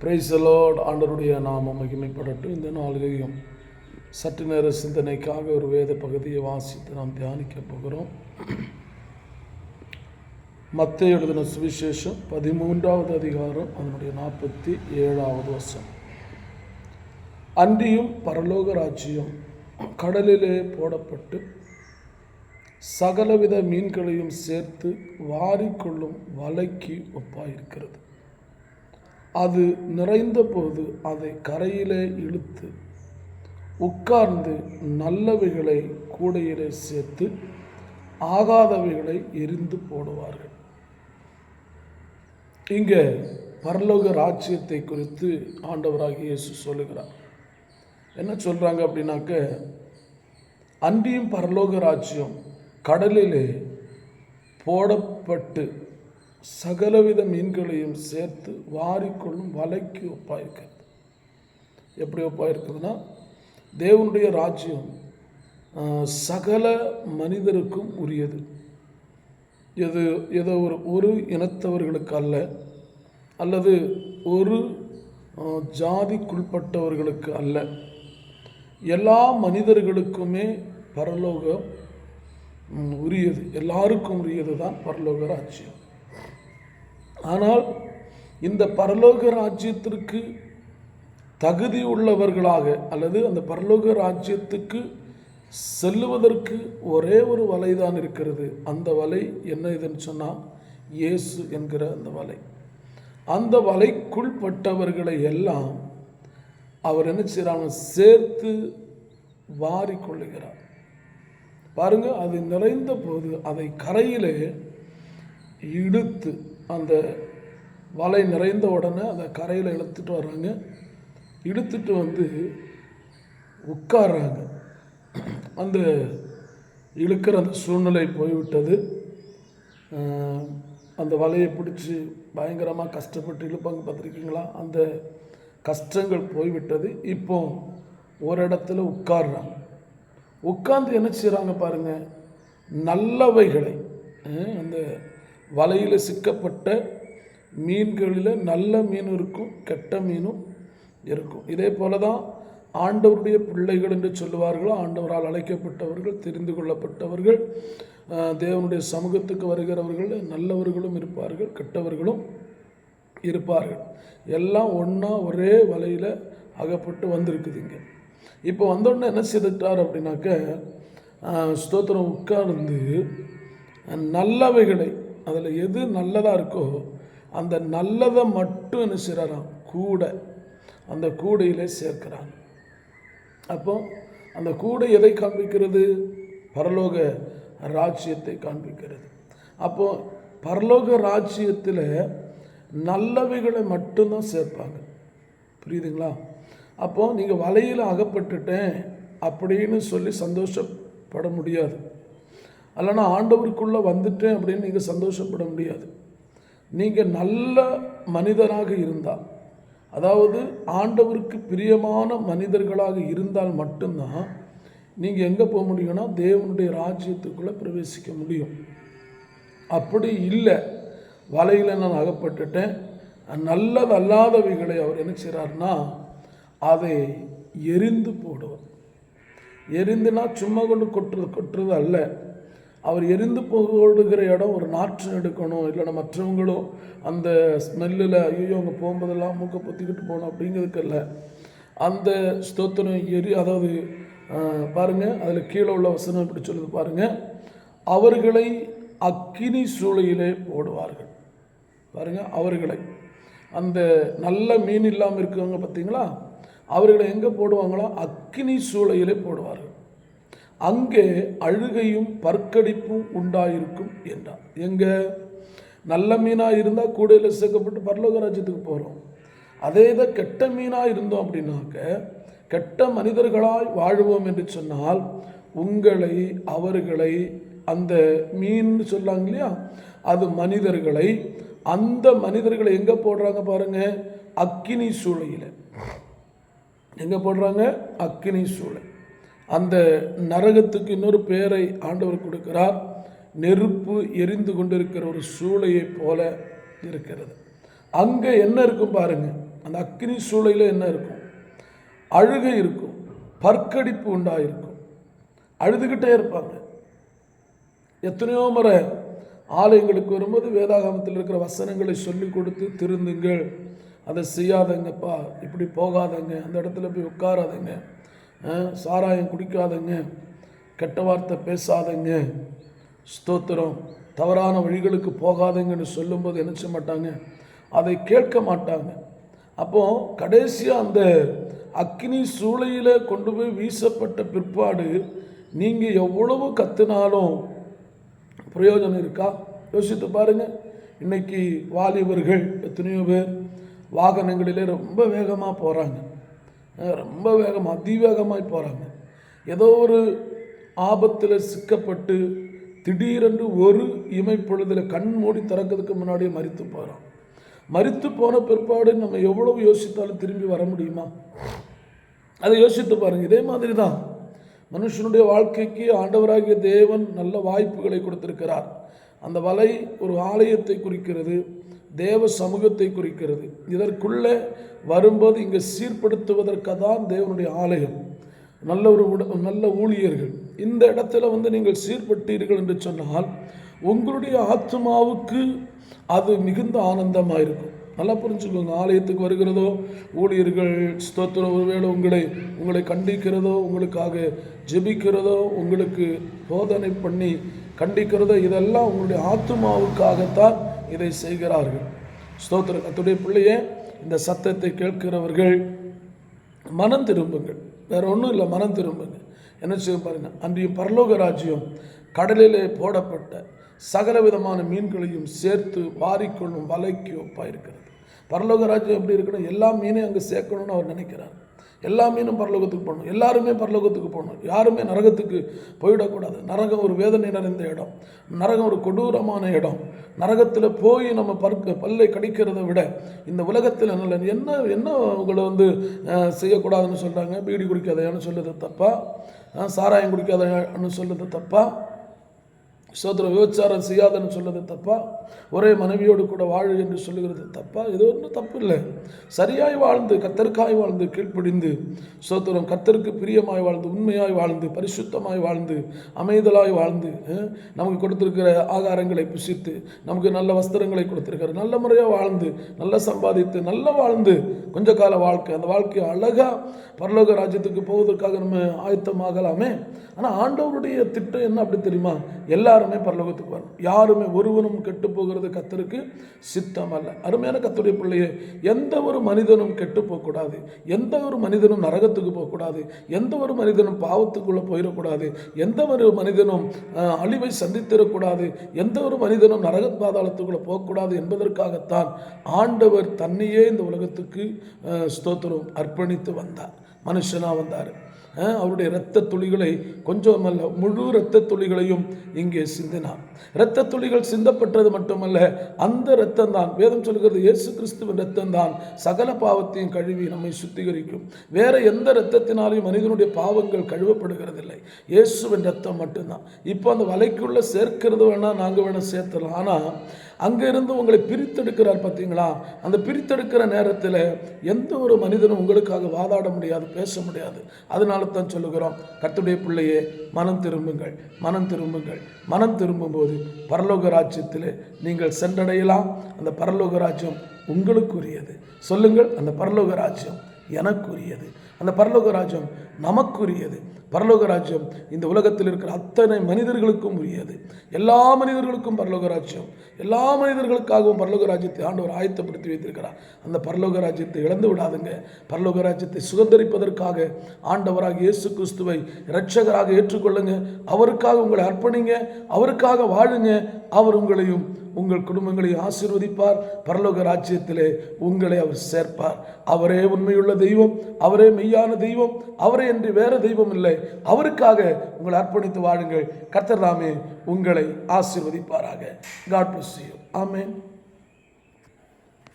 பிரைசலோட் ஆண்டருடைய நாமம் மகிமைப்படட்டும். இந்த நாளிலேயும் சற்று நேர சிந்தனைக்காக ஒரு வேத பகுதியை வாசித்து நாம் தியானிக்க போகிறோம். மத்திய எழுதின சுவிசேஷம் பதிமூன்றாவது அதிகாரம் அதனுடைய நாற்பத்தி ஏழாவது வருஷம் அன்றியும் பரலோக ராஜ்யம் கடலிலே போடப்பட்டு சகலவித மீன்களையும் சேர்த்து வாரிக்கொள்ளும் வலைக்கு ஒப்பாயிருக்கிறது. அது நிறைந்தபோது அதை கரையிலே இழுத்து உட்கார்ந்து நல்லவைகளை கூடையிலே சேர்த்து ஆகாதவைகளை எரிந்து போடுவார்கள். இங்கே பரலோக ராஜ்யத்தை குறித்து ஆண்டவராகிய இயேசு சொல்லுகிறார். என்ன சொல்கிறாங்க அப்படின்னாக்க அன்றியும் பரலோக ராஜ்யம் கடலிலே போடப்பட்டு சகலவித மீன்களையும் சேர்த்து வாரிக்கொள்ளும் வலைக்கு ஒப்பாயிருக்கிறது. எப்படி ஒப்பாயிருக்குதுன்னா தேவனுடைய ராஜ்யம் சகல மனிதருக்கும் உரியது. எது ஏதோ ஒரு ஒரு இனத்தவர்களுக்கு அல்ல அல்லது ஒரு ஜாதிக்குள்பட்டவர்களுக்கு அல்ல. எல்லா மனிதர்களுக்குமே பரலோகம் உரியது. எல்லாருக்கும் உரியது தான் பரலோக ராஜ்யம். ஆனால் இந்த பரலோக ராஜ்யத்திற்கு தகுதி உள்ளவர்களாக அல்லது அந்த பரலோக ராஜ்யத்துக்கு செல்லுவதற்கு ஒரே ஒரு வலை தான் இருக்கிறது. அந்த வலை என்ன இதுன்னு சொன்னால் இயேசு என்கிற அந்த வலை. அந்த வலைக்குள் பட்டவர்களை எல்லாம் அவர் என்ன செய்கிறாங்க சேர்த்து வாரி கொள்ளுகிறார். பாருங்கள் அது நிறைந்த போது அதை கரையிலே இழுத்து அந்த வலை நிறைந்த உடனே அதை கரையில் இழுத்துட்டு வர்றாங்க. இழுத்துட்டு வந்து உட்கார்றாங்க. அந்த இழுக்கிற அந்த சூழ்நிலை போய்விட்டது. அந்த வலையை பிடிச்சி பயங்கரமாக கஷ்டப்பட்டு இழுப்பாங்க. பார்த்துருக்கீங்களா? அந்த கஷ்டங்கள் போய்விட்டது. இப்போ ஒரு இடத்துல உட்கார்றாங்க. உட்கார்ந்து என்ன செய்கிறாங்க பாருங்கள் நல்லவைகளை அந்த வலையில் சிக்கப்பட்ட மீன்களில் நல்ல மீன் இருக்கும் கெட்ட மீனும் இருக்கும். இதே போல தான் ஆண்டவருடைய பிள்ளைகள் என்று சொல்லுவார்களோ ஆண்டவரால் அழைக்கப்பட்டவர்கள் தெரிந்து கொள்ளப்பட்டவர்கள் தேவனுடைய சமூகத்துக்கு வருகிறவர்கள் நல்லவர்களும் இருப்பார்கள் கெட்டவர்களும் இருப்பார்கள். எல்லாம் ஒன்றா ஒரே வலையில் அகப்பட்டு வந்திருக்குதுங்க இப்போ வந்தோடனே என்ன செய்துட்டார் அப்படின்னாக்க ஸ்தோத்திரம் உட்கார்ந்து நல்லவைகளை அதில் எது நல்லதாக இருக்கோ அந்த நல்லதை மட்டும் என்ன செய்கிறாராம் கூட. அந்த கூடையிலே சேர்க்கிறான். அப்போ அந்த கூடை எதை காண்பிக்கிறது? பரலோக ராஜ்யத்தை காண்பிக்கிறது. அப்போ பரலோக ராஜ்யத்தில் நல்லவைகளை மட்டும்தான் சேர்ப்பாங்க. புரியுதுங்களா? அப்போ நீங்கள் வலையில் அகப்பட்டுட்டேன் அப்படின்னு சொல்லி சந்தோஷப்பட முடியாது. அல்லனா ஆண்டவருக்குள்ளே வந்துட்டேன் அப்படின்னு நீங்கள் சந்தோஷப்பட முடியாது. நீங்கள் நல்ல மனிதனாக இருந்தால் அதாவது ஆண்டவருக்கு பிரியமான மனிதர்களாக இருந்தால் மட்டும்தான் நீங்கள் எங்கே போக முடியும்னா தேவனுடைய ராஜ்யத்துக்குள்ளே பிரவேசிக்க முடியும். அப்படி இல்லை வலையில் நான் அகப்பட்டுட்டேன் நல்லதல்லாதவைகளை அவர் என்ன செய்கிறார்னா அதை எரிந்து போடுவார். எரிந்துனா சும்மா கொண்டு கொட்டுறது கொட்டுறது அல்ல. அவர் எரிந்து போடுகிற இடம் ஒரு நாற்று எடுக்கணும். இல்லைன்னா மற்றவங்களும் அந்த ஸ்மெல்லில் ஐயோ அங்கே போகும்போதெல்லாம் மூக்கை பொத்திக்கிட்டு போகணும் அப்படிங்கிறதுக்கு இல்லை அந்த ஸ்தோத்திரம் எரி அதாவது பாருங்கள் அதில் கீழே உள்ள வசனம் இப்படி சொல்லுது பாருங்கள் அவர்களை அக்கினி சூளையிலே போடுவார்கள். பாருங்கள் அவர்களை. அந்த நல்ல மீன் இல்லாமல் இருக்கவங்க பார்த்தீங்களா அவர்களை எங்கே போடுவாங்களோ அக்கினி சூளையிலே போடுவார்கள். அங்கே அழுகையும் பற்கடிப்பும் உண்டாயிருக்கும் என்றார் எங்கே? நல்ல மீனாக இருந்தால் கூடையில் சேர்க்கப்பட்டு பரலோக ராஜ்யத்துக்கு போகிறோம் அதே இதை கெட்ட மீனாக இருந்தோம் அப்படின்னாக்க கெட்ட மனிதர்களாய் வாழ்வோம் என்று சொன்னால் உங்களை அவர்களை அந்த மீன் சொல்லாங்க இல்லையா? அது மனிதர்களை அந்த மனிதர்களை எங்கே போடுறாங்க பாருங்க? அக்கினி சூளையில். எங்கே போடுறாங்க? அக்கினி சூளை. அந்த நரகத்துக்கு இன்னொரு பெயரை ஆண்டவர் கொடுக்கிறார். நெருப்பு எரிந்து கொண்டிருக்கிற ஒரு சூளையைப் போல இருக்கிறது. அங்கே என்ன இருக்கும் பாருங்க. அந்த அக்னி சூளையில் என்ன இருக்கும்? அழுகை இருக்கும். பற்கடிப்பு உண்டாயிருக்கும். அழுதுகிட்டே இருப்பாங்க. எத்தனையோ முறை ஆலயங்களுக்கு வரும்போது வேதாகமத்தில் இருக்கிற வசனங்களை சொல்லி கொடுத்து திருந்துங்கள். அதை செய்யாதங்கப்பா. இப்படி போகாதங்க. அந்த இடத்துல போய் உட்காராதங்க. சாராயம் குடிக்காதங்க கெட்ட வார்த்தை பேசாதங்க ஸ்தோத்திரம் தவறான வழிகளுக்கு போகாதங்கன்னு சொல்லும்போது நினச்ச மாட்டாங்க? அதை கேட்க மாட்டாங்க. அப்போ கடைசியாக அந்த அக்னி சூளையில் கொண்டு போய் வீசப்பட்ட பிற்பாடு நீங்கள் எவ்வளவு கத்துனாலும் பிரயோஜனம் இருக்கா? யோசித்து பாருங்க. இன்னைக்கு வாலிபர்கள் எத்தனையோ பேர் வாகனங்களிலே ரொம்ப வேகமாக போகிறாங்க ரொம்ப வேகமாக அதிவேகமாய் போகிறாங்க ஏதோ ஒரு ஆபத்தில் சிக்கப்பட்டு திடீரென்று ஒரு இமைப்பொழுதில் கண் மூடி திறக்கிறதுக்கு முன்னாடியே மறித்து போகிறோம் மறித்து போன பிற்பாடு நம்ம எவ்வளவு யோசித்தாலும் திரும்பி வர முடியுமா? அதை யோசித்து பாருங்க இதே மாதிரி தான் மனுஷனுடைய வாழ்க்கைக்கு ஆண்டவராகிய தேவன் நல்ல வாய்ப்புகளை கொடுத்திருக்கிறார். அந்த வலை ஒரு ஆலயத்தை குறிக்கிறது. தேவ சமூகத்தை குறிக்கிறது. இதற்குள்ளே வரும்போது இங்கே சீர்படுத்துவதற்காக தான் தேவனுடைய ஆலயம். நல்ல ஒரு உட- நல்ல ஊழியர்கள். இந்த இடத்துல வந்து நீங்கள் சீர்பட்டீர்கள் என்று சொன்னால் உங்களுடைய ஆத்மாவுக்கு அது மிகுந்த ஆனந்தமாக இருக்கும் நல்லா புரிஞ்சுக்கோங்க ஆலயத்துக்கு வருகிறதோ ஊழியர்கள் ஸ்தோத்திரம் ஒருவேளை உங்களை உங்களை கண்டிக்கிறதோ உங்களுக்காக ஜெபிக்கிறதோ உங்களுக்கு போதனை பண்ணி கண்டிக்கிறதோ இதெல்லாம் உங்களுடைய ஆத்மாவுக்காகத்தான் இதை செய்கிறார்கள். ஸ்தோத்திரம் கத்துடைய பிள்ளையே இந்த சத்தத்தை கேட்கிறவர்கள் மனம் திரும்புங்கள். வேற ஒன்றும் இல்லை மனம் திரும்புங்க. என்ன செய்ய பாருங்க அன்றைய பரலோக ராஜ்யம் கடலிலே போடப்பட்ட சகல விதமான மீன்களையும் சேர்த்து வாரிக்கொள்ளும் வலைக்கு ஒப்பாக இருக்கிறது பரலோக ராஜ்யம் எப்படி இருக்கணும் எல்லா மீனையும் அங்கே சேர்க்கணும்னு அவர் நினைக்கிறார். எல்லா மீனும் பரலோகத்துக்கு போகணும். எல்லாருமே பரலோகத்துக்கு போகணும். யாருமே நரகத்துக்கு போயிடக்கூடாது. நரகம் ஒரு வேதனை நிறைந்த இடம். நரகம் ஒரு கொடூரமான இடம். நரகத்தில் போய் நம்ம பற்க பல்லை கடிக்கிறத விட இந்த உலகத்தில் நல்ல என்ன என்ன உங்களை வந்து செய்யக்கூடாதுன்னு சொல்கிறாங்க பீடி குடிக்காதையான்னு சொல்லுது தப்பா? சாராயம் குடிக்காதையான்னு சொல்லுது தப்பா? சோதர விபச்சாரம் செய்யாதன்னு சொல்லுறது தப்பா? ஒரே மனைவியோடு கூட வாழு என்று சொல்லுகிறது தப்பா? இது ஒன்றும் தப்பு இல்லை. சரியாய் வாழ்ந்து கத்தருக்காய் வாழ்ந்து கீழ்ப்படிந்து சோதரம் கத்தருக்கு பிரியமாய் வாழ்ந்து உண்மையாய் வாழ்ந்து பரிசுத்தமாய் வாழ்ந்து அமைதலாய் வாழ்ந்து நமக்கு கொடுத்துருக்கிற ஆகாரங்களை புசித்து நமக்கு நல்ல வஸ்திரங்களை கொடுத்துருக்கிற நல்ல முறையாக வாழ்ந்து நல்ல சம்பாதித்து நல்ல வாழ்ந்து கொஞ்ச கால வாழ்க்கை அந்த வாழ்க்கையை அழகா பரலோக ராஜ்யத்துக்கு போவதற்காக நம்ம ஆயத்தமாகலாமே? ஆனால் ஆண்டவருடைய திட்டம் என்ன அப்படி தெரியுமா? எல்லாரும் பரலோகத்துக்கு வரணும் யாருமே ஒருவனும் கெட்டு போகிறது கத்தருக்கு சித்தம் அல்ல அருமையான கத்துடைய பிள்ளையே எந்த ஒரு மனிதனும் கெட்டு போகக்கூடாது. எந்த ஒரு மனிதனும் நரகத்துக்கு போகக்கூடாது. எந்த ஒரு மனிதனும் பாவத்துக்குள்ளே போயிடக்கூடாது. எந்த ஒரு மனிதனும் அழிவை சந்தித்திடக்கூடாது. எந்த ஒரு மனிதனும் நரக பாதாளத்துக்குள்ளே போகக்கூடாது என்பதற்காகத்தான் ஆண்டவர் தன்னையே இந்த உலகத்துக்கு ஸ்தோத்திரம் அர்ப்பணித்து வந்தார். மனுஷனாக வந்தார். அவருடைய இரத்த துளிகளை கொஞ்சமல்ல முழு இரத்த துளிகளையும் இங்கே சிந்தினார். இரத்த துளிகள் சிந்தப்பட்டது மட்டுமல்ல அந்த இரத்தம் தான் வேதம் சொல்கிறது இயேசு கிறிஸ்துவின் இரத்தம் தான் சகல பாவத்தையும் கழுவி நம்மை சுத்திகரிக்கும். வேற எந்த இரத்தத்தினாலையும் மனிதனுடைய பாவங்கள் கழுவப்படுகிறதில்லை. இயேசுவின் இரத்தம் மட்டும்தான். இப்போ அந்த வலைக்குள்ளே சேர்க்கிறது வேணால் நாங்கள் வேணால் சேர்த்துடலாம். ஆனால் அங்கே இருந்து உங்களை பிரித்தெடுக்கிறார் பார்த்தீங்களா? அந்த பிரித்தெடுக்கிற நேரத்தில் எந்த ஒரு மனிதனும் உங்களுக்காக வாதாட முடியாது பேச முடியாது. அதனால தான் சொல்லுகிறோம் கத்துடைய பிள்ளையே மனம் திரும்புங்கள் மனம் திரும்புங்கள் மனம் திரும்பும்போது பரலோக ராஜ்யத்தில் நீங்கள் சென்றடையலாம். அந்த பரலோக ராஜ்யம் உங்களுக்குரியது. சொல்லுங்கள் அந்த பரலோக ராஜ்யம் எனக்குரியது. அந்த பரலோக ராஜ்யம் நமக்குரியது. பரலோக ராஜ்யம் இந்த உலகத்தில் இருக்கிற அத்தனை மனிதர்களுக்கும் உரியது. எல்லா மனிதர்களுக்கும் பரலோக ராஜ்யம். எல்லா மனிதர்களுக்காகவும் பரலோக ராஜ்யத்தை ஆண்டவர் ஆயத்தப்படுத்தி வைத்திருக்கிறார். அந்த பரலோக ராஜ்யத்தை இழந்து விடாதுங்க. பரலோக ராஜ்யத்தை சுதந்திரிப்பதற்காக ஆண்டவராக இயேசு கிறிஸ்துவை இரட்சகராக ஏற்றுக்கொள்ளுங்க. அவருக்காக உங்களை அர்ப்பணிங்க. அவருக்காக வாழுங்க. அவர் உங்களையும் உங்கள் குடும்பங்களை ஆசீர்வதிப்பார். பரலோக ராஜ்யத்திலே உங்களை அவர் சேர்ப்பார். அவரே உண்மையுள்ள தெய்வம். அவரே மெய்யான தெய்வம். அவரே என்று வேறு தெய்வம் இல்லை. அவருக்காக உங்களை அர்ப்பணித்து வாழுங்கள். கர்த்தர் தாமே உங்களை ஆசீர்வதிப்பாராக. God bless you.